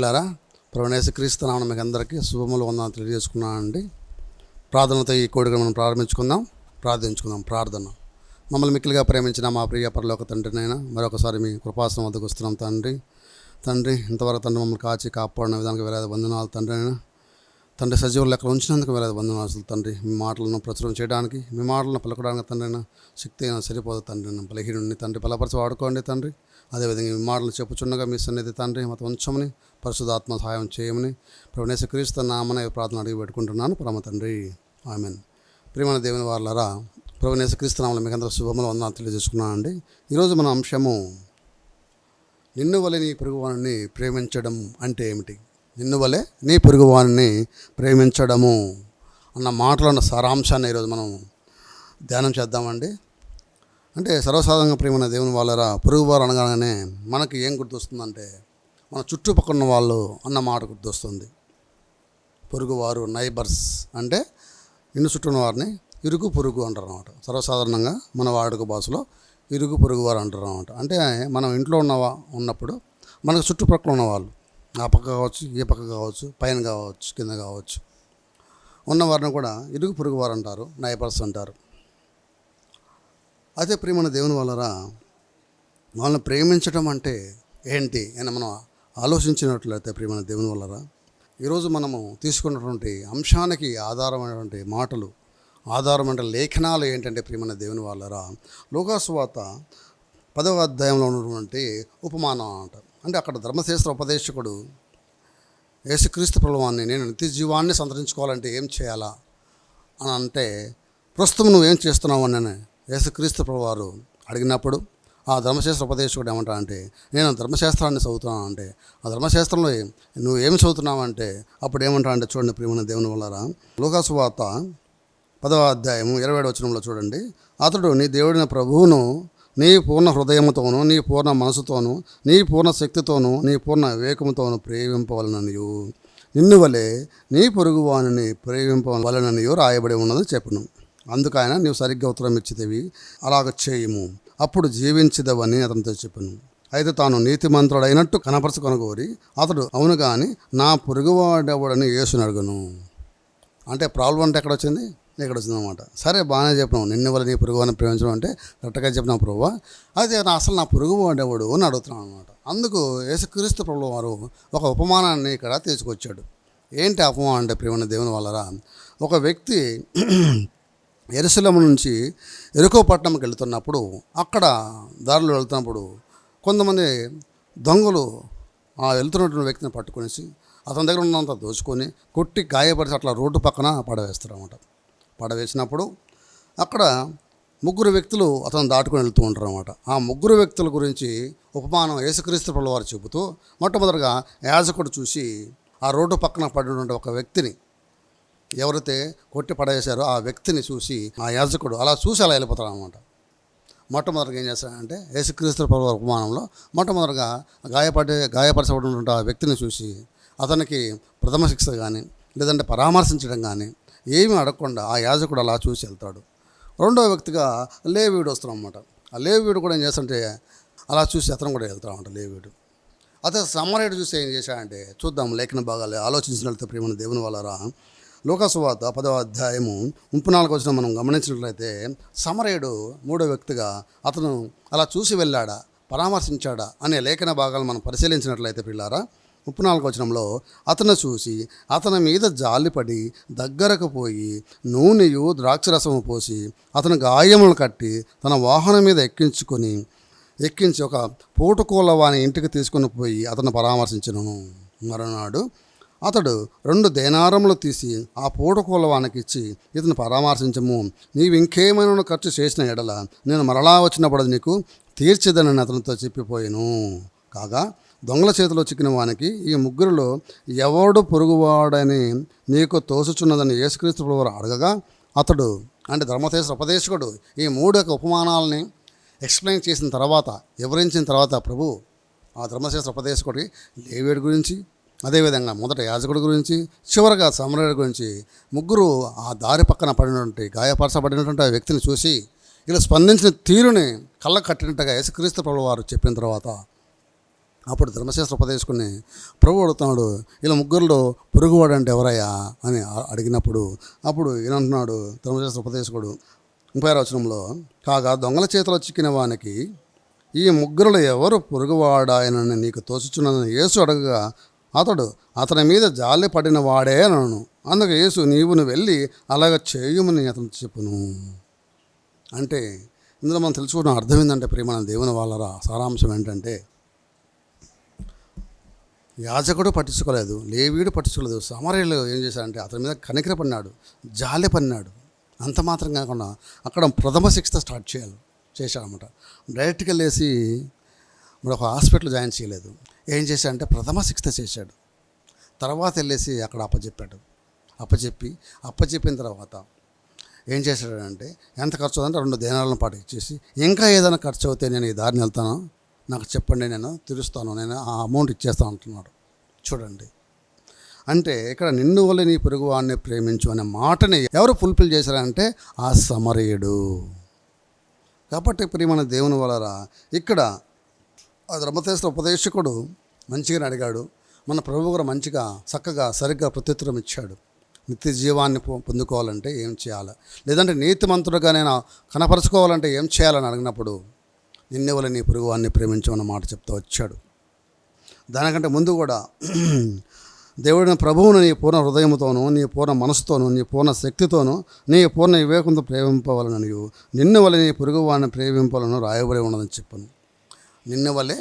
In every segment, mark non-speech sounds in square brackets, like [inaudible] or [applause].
ప్రియులారా ప్రవణేశక్రీస్తు నామన మీకు అందరికీ శుభములు వందనాలు తెలియజేసుకున్నానండి. ప్రార్థనతో ఈ కోడిక మనం ప్రారంభించుకుందాం. ప్రార్థించుకుందాం ప్రార్థన. మమ్మల్ని మిక్కిలిగా ప్రేమించిన మా ప్రియ పరలోక తండ్రినైనా మరొకసారి మీ కృపాసనం వద్దకు వస్తున్నాం తండ్రి. తండ్రి ఇంతవరకు తండ్రి మమ్మల్ని కాచి కాపాడిన విధానికి వేలాది వందనాలు తండ్రి అయినా తండ్రి సజీవులు లెక్కలు ఉంచినందుకు వేలాది వందనాలు తండ్రి. మీ మాటలను ప్రచురం చేయడానికి మీ మాటలను పలకడానికి తండ్రి అయినా శక్తి అయినా సరిపోదు తండ్రి బలహీనుడిని తండ్రి బలపరచి వాడుకోండి తండ్రి. అదేవిధంగా ఈ మాటలు చెప్పుచున్నగా మీ సన్నిధి తండ్రి మత ఉంచమని పరిశుధాత్మ సహాయం చేయమని ప్రభునేశ క్రీస్తు నామన ప్రార్థన అడిగి పెట్టుకుంటున్నాను. పరమ తండ్రి. ఆమెన్. ప్రియమైన దేవుని వాళ్ళరా ప్రభునేశ క్రీస్తు నామల మీకు అందరూ శుభములు వందనాలు తెలియజేసుకున్నాను అండి. ఈరోజు మన అంశము నిన్ను వలె నీ పొరుగువాణిని ప్రేమించడం అంటే ఏమిటి? నిన్ను వలె నీ పొరుగువాణిని ప్రేమించడము అన్న మాటలున్న సారాంశాన్ని ఈరోజు మనం ధ్యానం చేద్దామండి. అంటే సర్వసాధారణంగా ప్రేమైన దేవుని వాళ్ళరా పొరుగువారు అనగానే మనకి ఏం గుర్తొస్తుందంటే మన చుట్టుపక్కల ఉన్న వాళ్ళు అన్న మాట గుర్తొస్తుంది. పొరుగువారు నైబర్స్ అంటే ఇల్లు చుట్టూ ఉన్న వారిని ఇరుగు పొరుగు అంటారు అనమాట సర్వసాధారణంగా మన వాడుక భాషలో ఇరుగు పొరుగు వారు అంటారు అనమాట అంటే మనం ఇంట్లో ఉన్న ఉన్నప్పుడు మనకు చుట్టుపక్కల ఉన్న వాళ్ళు ఆ పక్క కావచ్చు ఏ పక్క కావచ్చు పైన కావచ్చు కింద కావచ్చు ఉన్న వారిని కూడా ఇరుగు పొరుగు వారు అంటారు నైబర్స్ అంటారు. అదే ప్రేమన దేవుని వలరా వాళ్ళని ప్రేమించడం అంటే ఏంటి అని మనం ఆలోచించినట్లయితే ప్రేమన దేవుని వలరా ఈరోజు మనము తీసుకున్నటువంటి అంశానికి ఆధారమైనటువంటి మాటలు ఆధారమైన లేఖనాలు ఏంటంటే ప్రియమైన దేవుని వాళ్ళరా లోకాసువాత పదవ అధ్యాయంలో ఉన్నటువంటి ఉపమానం అంట. అంటే అక్కడ ధర్మశాస్త్ర ఉపదేశకుడు యేసుక్రీస్తు ప్రభువాన్ని నేను నిత్య జీవాన్ని సంతరించుకోవాలంటే ఏం చేయాలా అని అంటే ప్రస్తుతం నువ్వేం చేస్తున్నావు అని యేసుక్రీస్తు ప్రభు వారు అడిగినప్పుడు ఆ ధర్మశాస్త్ర ఉపదేశకుడు ఏమంటా అంటే నేను ధర్మశాస్త్రాన్ని చదువుతున్నాను అంటే ఆ ధర్మశాస్త్రంలో నువ్వు ఏమి చదువుతున్నావు అంటే అప్పుడు ఏమంటా అంటే చూడండి ప్రియమైన దేవుని వల్లరా లోకాసు వార్త పదవ అధ్యాయము ఇరవై వచనంలో చూడండి అతడు నీ దేవుడిన ప్రభువును నీ పూర్ణ హృదయముతోను నీ పూర్ణ మనసుతోను నీ పూర్ణ శక్తితోను నీ పూర్ణ వివేకముతోను ప్రేమింపవలననియు. నిన్ను వలె నీ పొరుగువాని ప్రేమింపవలననియు రాయబడి ఉన్నదని చెప్పను. అందుకైనా నీవు సరిగ్గా ఉత్తరం ఇచ్చితేవి. అలాగ చేయము. అప్పుడు జీవించదవని అతనితో చెప్పాను. అయితే తాను నీతిమంతుడైనట్టు కనపరచుకొనగోరి అతడు అవును కానీ నా పొరుగువాడెవడని యేసుని అడుగును. అంటే ప్రాబ్లం అంటే ఎక్కడ వచ్చింది ఇక్కడ వచ్చిందనమాట సరే బాగానే చెప్పినావు. నిన్ను వల్ల నీ పొరుగు అని ప్రేమించడం అంటే కరెక్ట్గా చెప్పినావు ప్రభు అదే నా అసలు నా పొరుగు వాడేవాడు అని అడుగుతున్నాను అనమాట అందుకు యేసుక్రీస్తు ప్రభు వారు ఒక ఉపమానాన్ని ఇక్కడ తీసుకొచ్చాడు. ఏంటి అపమానం అంటే ప్రేమ దేవుని వల్లరా ఒక వ్యక్తి ఎరుసలం నుంచి ఎరుకోపట్నంకి వెళ్తున్నప్పుడు అక్కడ దారిలో వెళ్తున్నప్పుడు కొంతమంది దొంగలు ఆ వెళ్తున్నటువంటి వ్యక్తిని పట్టుకొనేసి అతని దగ్గర ఉన్నంత దోచుకొని కొట్టి గాయపరిచి అట్లా రోడ్డు పక్కన పడవేస్తారు పడవేసినప్పుడు అక్కడ ముగ్గురు వ్యక్తులు అతను దాటుకొని వెళ్తూ ఉంటారు అనమాట ఆ ముగ్గురు వ్యక్తుల గురించి ఉపమానం యేసుక్రీస్తు పిల్లవారు చెబుతూ మొట్టమొదటిగా యాజకుడు చూసి ఆ రోడ్డు పక్కన పడినటువంటి ఒక వ్యక్తిని ఎవరైతే కొట్టి పడవేశారో ఆ వ్యక్తిని చూసి ఆ యాజకుడు అలా చూసి అలా వెళ్ళిపోతాడు అనమాట మొట్టమొదటిగా ఏం చేస్తాడంటే యేసుక్రీస్తు ప్రభు ఉపమానంలో మొట్టమొదటిగా గాయపడి గాయపరచబడినటువంటి ఆ వ్యక్తిని చూసి అతనికి ప్రథమ శిక్ష కానీ లేదంటే పరామర్శించడం కానీ ఏమీ అడగకుండా ఆ యాజకుడు అలా చూసి వెళ్తాడు. రెండో వ్యక్తిగా లేవీడు వస్తాడు అనమాట ఆ లేవీడు కూడా ఏం చేస్తుంటే అలా చూసి అతను కూడా వెళ్తాడు అనమాట లేవీడు అతను సమ్మరేడు చూసి ఏం చేశాడంటే చూద్దాం లేఖన భాగాలు ఆలోచించినట్లయితే ప్రేమ దేవుని వాళ్ళరా లోకసువాత పదవ అధ్యాయము ముప్పై నాలుగు వచ్చిన మనం గమనించినట్లయితే సమరయుడు మూడో వ్యక్తిగా అతను అలా చూసి వెళ్ళాడా పరామర్శించాడా అనే లేఖన భాగాలు మనం పరిశీలించినట్లయితే పిల్లారా ముప్పై నాలుగు వచనంలో అతను చూసి అతని మీద జాలిపడి దగ్గరకు పోయి నూనెయు ద్రాక్షరసము పోసి అతను గాయములు కట్టి తన వాహనం మీద ఎక్కించుకొని ఎక్కించి ఒక పూటకూల వాని ఇంటికి తీసుకుని పోయి అతను పరామర్శించను మరునాడు అతడు రెండు దేనారములు తీసి ఆ పూటకూల వానికి ఇతను పరామర్శించము. నీవింకేమైనా ఖర్చు చేసిన ఎడల నేను మరలా వచ్చినప్పుడు నీకు తీర్చిదనని అతనితో చెప్పిపోయాను. కాగా దొంగల చేతిలో చిక్కిన వానికి ఈ ముగ్గురులో ఎవడు పొరుగువాడని నీకు తోసుచున్నదని యేసుక్రీస్తు వారు అడగగా అతడు అంటే ధర్మదేశ ఉపదేశకుడు ఈ మూడు యొక్క ఉపమానాలని ఎక్స్ప్లెయిన్ చేసిన తర్వాత వివరించిన తర్వాత ప్రభు ఆ ధర్మశాస్త్ర ఉపదేశకుడి లేవేడు గురించి అదేవిధంగా మొదట యాజకుడి గురించి చివరగా సమరయుడి గురించి ముగ్గురు ఆ దారి పక్కన పడినటువంటి గాయపరచబడినటువంటి ఆ వ్యక్తిని చూసి ఇలా స్పందించిన తీరుని కళ్ళ కట్టినట్టుగా యేసుక్రీస్తు ప్రభు వారు చెప్పిన తర్వాత అప్పుడు ధర్మశాస్త్ర ఉపదేశకుని ప్రభు అడుగుతున్నాడు ఇలా ముగ్గురులో పొరుగువాడు అంటే ఎవరయ్యా? అని అడిగినప్పుడు అప్పుడు ఈయన ధర్మశాస్త్ర ఉపదేశకుడు ముప్పై వచనంలో కాగా దొంగల చేతిలో చిక్కిన వానికి ఈ ముగ్గురులో ఎవరు పొరుగువాడాయనని నీకు తోచుచున్నదని యేసు అడగగా అతడు అతని మీద జాలి పడిన వాడే అనను అందుకు యేసు నీవు వెళ్ళి అలాగ చేయుమని అతను చెప్పును. అంటే ఇందులో మనం తెలుసుకోవడం అర్థం ఏంటంటే ప్రేమ దేవుని వాళ్ళరా సారాంశం ఏంటంటే యాజకుడు పట్టించుకోలేదు లేవీడు పట్టించుకోలేదు. సమరయులు ఏం చేశారంటే అతని మీద కనికర పడినాడు జాలి పడినాడు. అంత మాత్రం కాకుండా అక్కడ ప్రథమ శిక్ష స్టార్ట్ చేయాలి చేశారన్నమాట. డైరెక్ట్గా లేసి మరి ఒక హాస్పిటల్ జాయిన్ చేయలేదు. ఏం చేశాడంటే ప్రథమ శిక్ష చేశాడు. తర్వాత వెళ్ళేసి అక్కడ అప్పచెప్పాడు అప్పచెప్పి అప్పచెప్పిన తర్వాత ఏం చేశాడంటే ఎంత ఖర్చు అవుతుందంటే రెండు దేనాలను పాటు ఇచ్చేసి ఇంకా ఏదైనా ఖర్చు అవుతే నేను ఈ దారిని వెళ్తాను నాకు చెప్పండి నేను తీరుస్తాను నేను ఆ అమౌంట్ ఇచ్చేస్తాను అంటున్నాడు. చూడండి. అంటే ఇక్కడ నిన్ను వల్ల నీ పొరుగు వాడిని ప్రేమించు అనే మాటని ఎవరు ఫుల్ఫిల్ చేశారంటే ఆ సమరయుడు. కాబట్టి ప్రియమైన దేవుని వలరా ఇక్కడ రమతేశ్వర ఉపదేశకుడు మంచిగా అడిగాడు. మన ప్రభు కూడా మంచిగా చక్కగా సరిగ్గా ప్రత్యుత్తరం ఇచ్చాడు. నిత్య జీవాన్ని పొందుకోవాలంటే ఏం చేయాలి? లేదంటే నీతిమంతుడుగా నేను కనపరుచుకోవాలంటే ఏం చేయాలని అడిగినప్పుడు నిన్నెవల నీ పురుగువాన్ని ప్రేమించమన్న మాట చెప్తూ వచ్చాడు. దానికంటే ముందు కూడా [clears throat] దేవుడిని ప్రభువును నీ పూర్ణ హృదయంతోనూ నీ పూర్ణ మనసుతోనూ నీ పూర్ణ శక్తితోనూ నీ పూర్ణ వివేకంతో ప్రేమింపవలనని నిన్ను వల్ల నీ పొరుగు వాడిని ప్రేమింపాలను రాయబడి ఉన్నదని చెప్పను. నిన్న వల్లే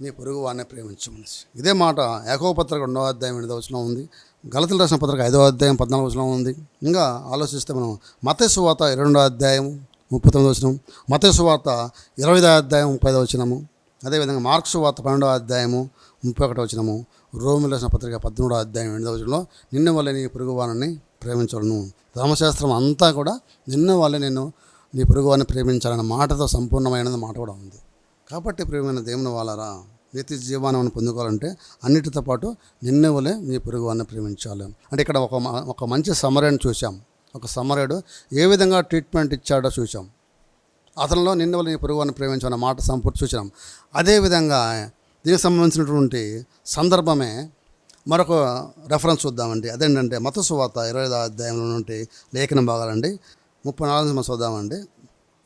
నీ పొరుగు వాడిని ప్రేమించమని ఇదే మాట ఏకో పత్రిక రెండవ అధ్యాయం ఎనిమిదవ వచనం ఉంది. గలతలు రాసిన పత్రిక ఐదవ అధ్యాయం పద్నాలుగు వచనం ఉంది. ఇంకా ఆలోచిస్తే మనం మత సువాత ఇరవై అధ్యాయం ముప్పై తొమ్మిది వచనం మత సువాత ఇరవై అధ్యాయం ముప్పై ఐదో వచనము అదేవిధంగా మార్క్స్ వార్త పన్నెండవ అధ్యాయము ముప్పై ఒకటో వచనము రోమిల రాసిన పత్రిక పద్దెనిమిడో అధ్యాయం ఎనిమిదవ వచనంలో నిన్న వల్ల నీ పొరుగు వారిని ప్రేమించడను ధర్మశాస్త్రం అంతా కూడా నిన్న వల్ల నేను నీ పొరుగు వారిని ప్రేమించాలన్న మాటతో సంపూర్ణమైనది మాట కూడా ఉంది. కాబట్టి ప్రియమైన దేవుని వాళ్ళరా నిత్య జీవాన్ని పొందుకోవాలంటే అన్నిటితో పాటు నిన్నే వలె నీ పొరుగు ప్రేమించాలి. అంటే ఇక్కడ ఒక మ- ఒక మంచి సమరని చూసాం ఒక సమరయుడు ఏ విధంగా ట్రీట్మెంట్ ఇచ్చాడో చూసాం అతనిలో నిన్న వల్ల నీ పొరుగు వారిని ప్రేమించాలన్న మాట సంపూర్తి చూసాం అదేవిధంగా దీనికి సంబంధించినటువంటి సందర్భమే మరొక రెఫరెన్స్ చూద్దామండి. అదేంటంటే మత సువార్త ఇరవై అధ్యాయంలో నుండి లేఖనం భాగాలండి. ముప్పై నాలుగు చూద్దామండి.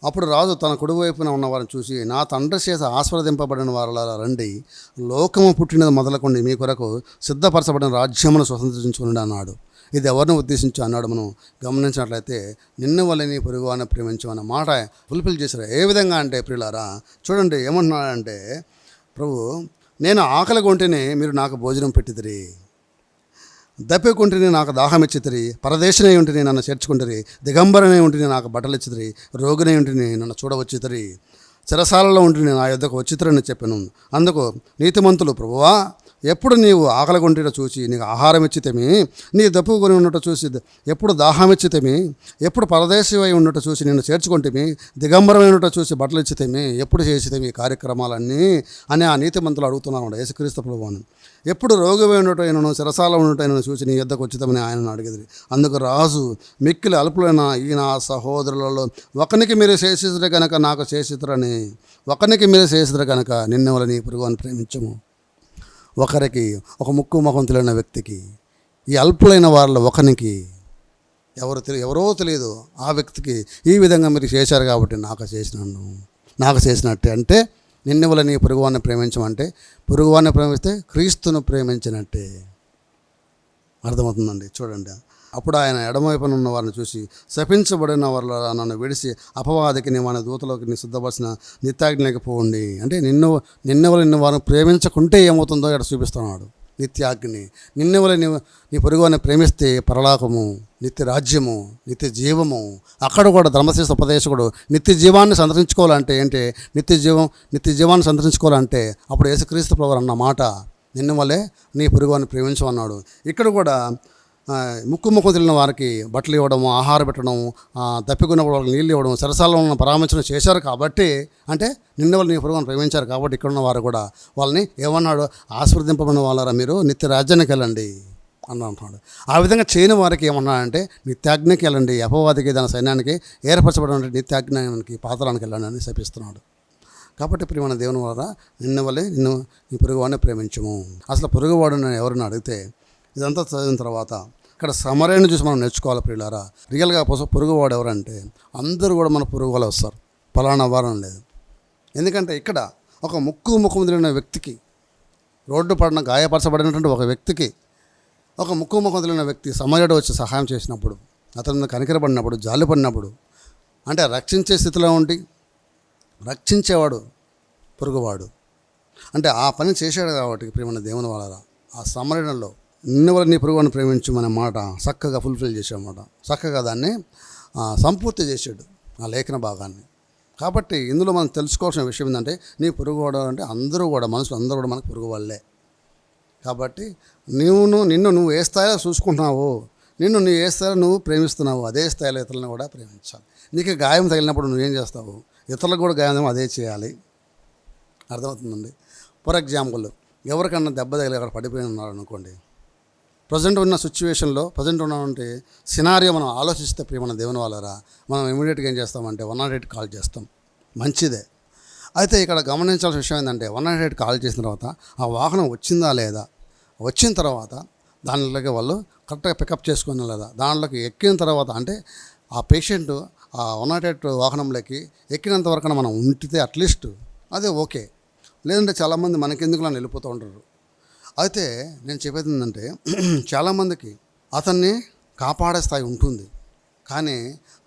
అప్పుడు రాజు తన కుడివైపున ఉన్న వారిని చూసి నా తండ్రి చేత ఆస్వాదింపబడిన వారులారా రండి. లోకము పుట్టినది మొదలకుండి మీ కొరకు సిద్ధపరచబడిన రాజ్యమును స్వతంత్రించుకుని అన్నాడు. ఇది ఎవరిని ఉద్దేశించి? అన్నాడు. మనం గమనించినట్లయితే నిన్ను వల్లని పొరుగువాన్ని అని ప్రేమించమన్న మాట ఫుల్ఫిల్ చేశారు. ఏ విధంగా అంటే ప్రియులారా చూడండి ఏమంటున్నాడంటే ప్రభు నేను ఆకలి కొంటేనే మీరు నాకు భోజనం పెట్టిదిరి దప్పికుంటుని నాకు దాహం ఇచ్చితిరి పరదేశనై ఉంటుని నన్ను చేర్చుకుంటురి దిగంబరనే ఉంటుని నాకు బట్టలు ఇచ్చితిరి రోగినై ఉంటుని నన్ను చూడవచ్చితిరి చిరసాలలో ఉంటుని నా యొద్దకు వచ్చితిరని చెప్పాను. అందుకు నీతిమంతులు ప్రభువా ఎప్పుడు నీవు ఆకలి చూసి నీకు ఆహారం ఇచ్చితేమి నీ దప్పుకొని ఉన్నట్టు చూసి ఎప్పుడు దాహం ఇచ్చితేమి ఎప్పుడు పరదేశమై ఉన్నట్టు చూసి నిన్ను చేర్చుకుంటేమి దిగంబరమైనట్టు చూసి బట్టలు ఇచ్చితేమి ఎప్పుడు చేసితేమి ఈ కార్యక్రమాలన్నీ అని ఆ నీతి మంత్రులు అడుగుతున్నాను యేసుక్రీస్తు ప్రభువాను. ఎప్పుడు రోగమే అయినను శరసాల ఉన్నటైనను చూసి నీ యొద్దకు వచ్చితమని ఆయనను అడిగేది అందుకు రాజు మిక్కిలి అల్పులైన ఈ నా సహోదరులలో ఒకనికి మీరు చేసిద్దరు కనుక నాకు చేసిద్దరని ఒకనికి మీరు చేసిద్దరు కనుక నిన్న వల్ల నీ పురుగు అని ప్రేమించము. ఒకరికి ఒక ముక్కు ముఖం తెలియని వ్యక్తికి ఈ అల్పులైన వారిలో ఒకరికి ఎవరు తెలియ ఎవరో తెలియదు. ఆ వ్యక్తికి ఈ విధంగా మీరు చేశారు కాబట్టి నాకు చేసినాను నాకు చేసినట్టే అంటే నిన్ను వల్ల నీ పొరుగువాన్ని ప్రేమించమంటే పొరుగువాన్ని ప్రేమిస్తే క్రీస్తును ప్రేమించినట్టే. అర్థమవుతుందండి? చూడండి. అప్పుడు ఆయన ఎడమవైపున ఉన్న వారిని చూసి శపించబడిన వారిలో నన్ను విడిసి అపవాదికి నీ మన దూతలోకి నీ సిద్ధపరిచిన నిత్యాజ్ఞకి పోండి. అంటే నిన్ను నిన్నెవరు నిన్ను వారిని ప్రేమించకుంటే ఏమవుతుందో ఇక్కడ చూపిస్తున్నాడు. నిత్యాగ్ని. నిన్నెవరు నీ నీ పొరుగువాన్ని ప్రేమిస్తే పరలోకము నిత్య రాజ్యము నిత్య జీవము. అక్కడ కూడా ధర్మశేష ఉపదేశకుడు నిత్య జీవాన్ని సంతరించుకోవాలంటే ఏంటి? నిత్య జీవం నిత్య జీవాన్ని సంతరించుకోవాలంటే అప్పుడు యేసుక్రీస్తు ప్రభు అన్న మాట నిన్న వల్లే నీ పొరుగువాన్ని ప్రేమించమన్నాడు. ఇక్కడ కూడా ముక్కు ముక్కు తిరిగిన వారికి బట్టలు ఇవ్వడము ఆహారం పెట్టడం తప్పికున్న వాళ్ళకి నీళ్ళు ఇవ్వడం సరసాలను పరామర్శనం చేశారు కాబట్టి అంటే నిన్న వాళ్ళు నీ పొరుగును ప్రేమించారు కాబట్టి ఇక్కడ ఉన్న వారు కూడా వాళ్ళని ఏమన్నాడు? ఆస్వాదింపబడిన వాళ్ళరా మీరు? నిత్య రాజ్యానికి వెళ్ళండి అని అంటున్నాడు. ఆ విధంగా చేయని వారికి ఏమన్నాడంటే నిత్యాజ్ఞకి వెళ్ళండి అపవాదికి దాని సైన్యానికి ఏర్పరచబడిన నిత్యాజ్ఞానికి పాత్రానికి వెళ్ళండి అని శపిస్తున్నాడు. కాబట్టి ప్రియమైన దేవుని వల్ల నిన్న వల్లే నిన్ను నీ పొరుగువాడిని ప్రేమించము. అసలు పొరుగువాడు ఎవరిని అడిగితే ఇదంతా చదివిన తర్వాత ఇక్కడ సమరేణి చూసి మనం నేర్చుకోవాలి ప్రియులారా. రియల్గా పొస పొరుగువాడు ఎవరంటే అందరూ కూడా మన పొరుగు వాళ్ళు వస్తారు. ఫలానా వారం లేదు. ఎందుకంటే ఇక్కడ ఒక ముక్కు ముఖం తెలియని వ్యక్తికి రోడ్డు పడిన గాయపరచబడినటువంటి ఒక వ్యక్తికి ఒక ముక్కు ముఖం తెలియని వ్యక్తి సమయుడు వచ్చి సహాయం చేసినప్పుడు అతను మీద కనికరపడినప్పుడు జాలిపడినప్పుడు అంటే రక్షించే స్థితిలో ఉండి రక్షించేవాడు పొరుగువాడు. అంటే ఆ పని చేశాడు కాబట్టి ప్రేమన్న దేవుని వాళ్ళ ఆ సమరణలో నిన్న వల్ల నీ పొరుగువాడిని ప్రేమించమనే మాట చక్కగా ఫుల్ఫిల్ చేసామాట చక్కగా దాన్ని సంపూర్తి చేసాడు ఆ లేఖన భాగాన్ని. కాబట్టి ఇందులో మనం తెలుసుకోవాల్సిన విషయం ఏంటంటే నీ పొరుగువాడు అంటే అందరూ కూడా మనుషులు అందరూ కూడా మనకు పొరుగు వాళ్ళే కాబట్టి నువ్వు నిన్ను నువ్వు ఏ స్థాయిలో చూసుకుంటున్నావో నిన్ను నువ్వు ఏ స్థాయిలో నువ్వు ప్రేమిస్తున్నావు అదే స్థాయిలో ఇతరులను కూడా ప్రేమించాలి. నీకు గాయం తగిలినప్పుడు నువ్వేం చేస్తావు? ఇతరులకు కూడా గాయం అదే చేయాలి. అర్థమవుతుందండి? ఫర్ ఎగ్జాంపుల్ ఎవరికన్నా దెబ్బ తగిలి అక్కడ పడిపోయి ఉన్నారు అనుకోండి ప్రజెంట్ ఉన్న సిచ్యువేషన్లో ప్రజెంట్ ఉన్నటువంటి సినారియో మనం ఆలోచిస్తే ప్రియమణ దేవుని వాళ్ళరా మనం ఇమీడియట్గా ఏం చేస్తామంటే వన్ నాట్ ఎయిట్ కాల్ చేస్తాం. మంచిదే. అయితే ఇక్కడ గమనించాల్సిన విషయం ఏంటంటే వన్ నాట్ ఎయిట్ కాల్ చేసిన తర్వాత ఆ వాహనం వచ్చిందా లేదా? వచ్చిన తర్వాత దానిలోకి వాళ్ళు కరెక్ట్గా పికప్ చేసుకుని లేదా? దానిలోకి ఎక్కిన తర్వాత అంటే ఆ పేషెంట్ ఆ వన్ నాట్ ఎయిట్ వాహనంలోకి ఎక్కినంత వరకు మనం ఉంటితే అట్లీస్ట్ అదే ఓకే. లేదంటే చాలామంది మనకెందుకులా వెళ్ళిపోతూ ఉంటారు. అయితే నేను చెప్పేది ఏంటంటే [clears throat] చాలామందికి అతన్ని కాపాడే స్థాయి ఉంటుంది. కానీ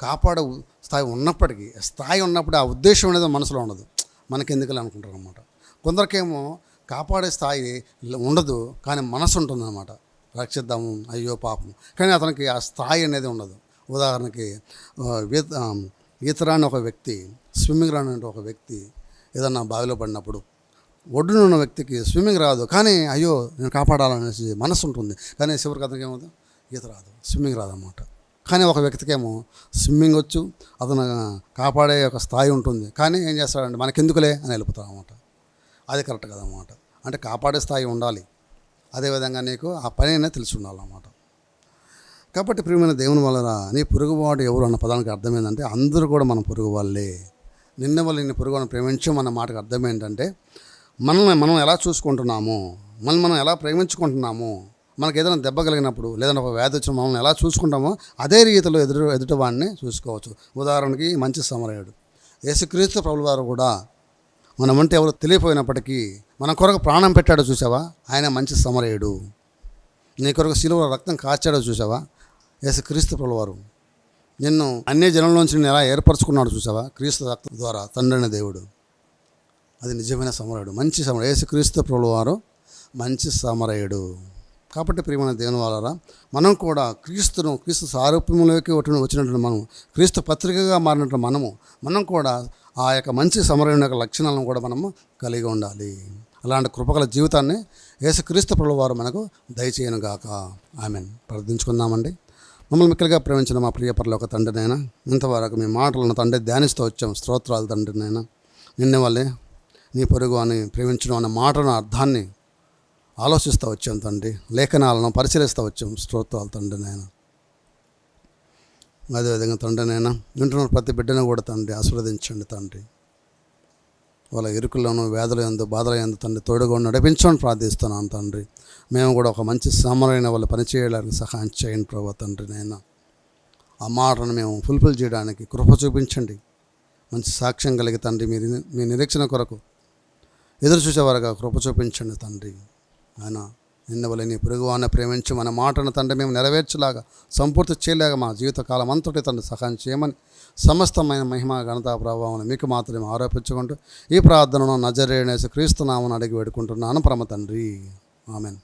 కాపాడే స్థాయి ఉన్నప్పటికీ స్థాయి ఉన్నప్పుడు ఆ ఉద్దేశం అనేది మనసులో ఉండదు. మనకెందుకు అనుకుంటారు అనమాట కొందరికేమో కాపాడే స్థాయి ఉండదు కానీ మనసు ఉంటుందన్నమాట. రక్షిద్దాము అయ్యో పాపం. కానీ అతనికి ఆ స్థాయి అనేది ఉండదు. ఉదాహరణకి ఈత ఈతరాని ఈత రాని ఒక వ్యక్తి స్విమ్మింగ్ రాని ఒక వ్యక్తి ఏదన్నా బావిలో పడినప్పుడు ఒడ్డున ఉన్న వ్యక్తికి స్విమ్మింగ్ రాదు. కానీ అయ్యో నేను కాపాడాలనేసి మనసు ఉంటుంది. కానీ చివరికి అతనికి ఏమవుతుంది? ఈత రాదు. స్విమ్మింగ్ రాదన్నమాట. కానీ ఒక వ్యక్తికేమో స్విమ్మింగ్ వచ్చు అతను కాపాడే ఒక స్థాయి ఉంటుంది. కానీ ఏం చేస్తాడంటే మనకెందుకులే అని వెళ్ళిపోతాడు అనమాట అది కరెక్ట్ కదన్నమాట. అంటే కాపాడే స్థాయి ఉండాలి. అదేవిధంగా నీకు ఆ పని అనేది తెలిసి ఉండాలన్నమాట. కాబట్టి ప్రియమైన దేవుని వలన నీ పొరుగువాడు ఎవరు అన్న పదానికి అర్థం ఏంటంటే అందరూ కూడా మన పొరుగు వాళ్ళే. నిన్న వల్ల నీ పొరుగువాడిని ప్రేమించం అన్న మాటకు అర్థం ఏంటంటే మనల్ని మనం ఎలా చూసుకుంటున్నాము? మనం మనం ఎలా ప్రేమించుకుంటున్నాము? మనకి ఏదైనా దెబ్బ కలిగినప్పుడు లేదంటే ఒక వ్యాధి వచ్చిన మనల్ని ఎలా చూసుకుంటామో అదే రీతిలో ఎదురు ఎదుటివాడిని చూసుకోవచ్చు. ఉదాహరణకి మంచి సమరయుడు. యేసుక్రీస్తు ప్రభుల వారు కూడా మనమంటే ఎవరు తెలియపోయినప్పటికీ మన కొరకు ప్రాణం పెట్టాడో చూసావా? ఆయన మంచి సమరయుడు. నీ కొరకు శిలువ రక్తం కాచాడో చూసావా? యేసుక్రీస్తు క్రీస్తు ప్రభువారు నిన్ను అన్ని జనంలోంచి నేను ఎలా ఏర్పరచుకున్నాడు చూసావా? క్రీస్తు రక్తం ద్వారా తండ్రిన దేవుడు. అది నిజమైన సమరయుడు. మంచి సమరయుడు. యేసుక్రీస్తు క్రీస్తు ప్రభువారు మంచి సమరయుడు. కాబట్టి ప్రియమైన దేవుని వాళ్ళరా మనం కూడా క్రీస్తును క్రీస్తు సారూప్యంలోకి వచ్చిన వచ్చినట్టు మనం క్రీస్తు పత్రికగా మారినట్టు మనము మనం కూడా ఆ యొక్క మంచి సమరయుని యొక్క లక్షణాలను కూడా మనము కలిగి ఉండాలి. అలాంటి కృపగల జీవితాన్ని యేసుక్రీస్తు ప్రభు వారు మనకు దయచేయను గాక. ఆమెన్. ప్రార్థించుకుందామండి. మమ్మల్ని మిక్కలుగా ప్రేమించిన మా ప్రియ పరలోక తండ్రినైనా ఇంతవరకు మీ మాటలను తండ్రి ధ్యానిస్తూ వచ్చాం. స్తోత్రాలు తండ్రినైనా నిన్న వల్లే నీ పొరుగు అని ప్రేమించడం అనే మాటను అర్థాన్ని ఆలోచిస్తూ వచ్చాం తండ్రి. లేఖనాలను పరిశీలిస్తూ వచ్చాం స్తోత్రాలు తండ్రి నేను అదేవిధంగా తండ్రి నేను వింటున్న ప్రతి బిడ్డను కూడా తండ్రి ఆశీర్వదించండి తండ్రి. వాళ్ళ ఇరుకులను వ్యాధుల ఎందు బాధల ఎందు తండ్రి తోడుగా నడిపించమని ప్రార్థిస్తున్నాను తండ్రి. మేము కూడా ఒక మంచి సమరైన వాళ్ళు పనిచేయడానికి సహాయం చేయండి ప్రభు తండ్రి నేను ఆ మాటను మేము ఫుల్ఫిల్ చేయడానికి కృప చూపించండి. మంచి సాక్ష్యం కలిగి తండ్రి మీ మీ నిరీక్షణ కొరకు ఎదురు చూసేవారుగా కృప చూపించండి తండ్రి. ఆయన నిన్న వల్ల నీ పొరుగువాన్ని ప్రేమించి మన మాటను తండ్రి మేము నెరవేర్చలాగా సంపూర్తి చేయలేక మా జీవితకాలం అంతటి తండ్రి సహాయం చేయమని సమస్తమైన మహిమ ఘనత ప్రభావం మీకు మాత్రమే ఆరోపించుకుంటూ ఈ ప్రార్థనను నజరేణేసి క్రీస్తునామని అడిగి వేడుకుంటున్నాను. పరమ తండ్రి. ఆమెన్.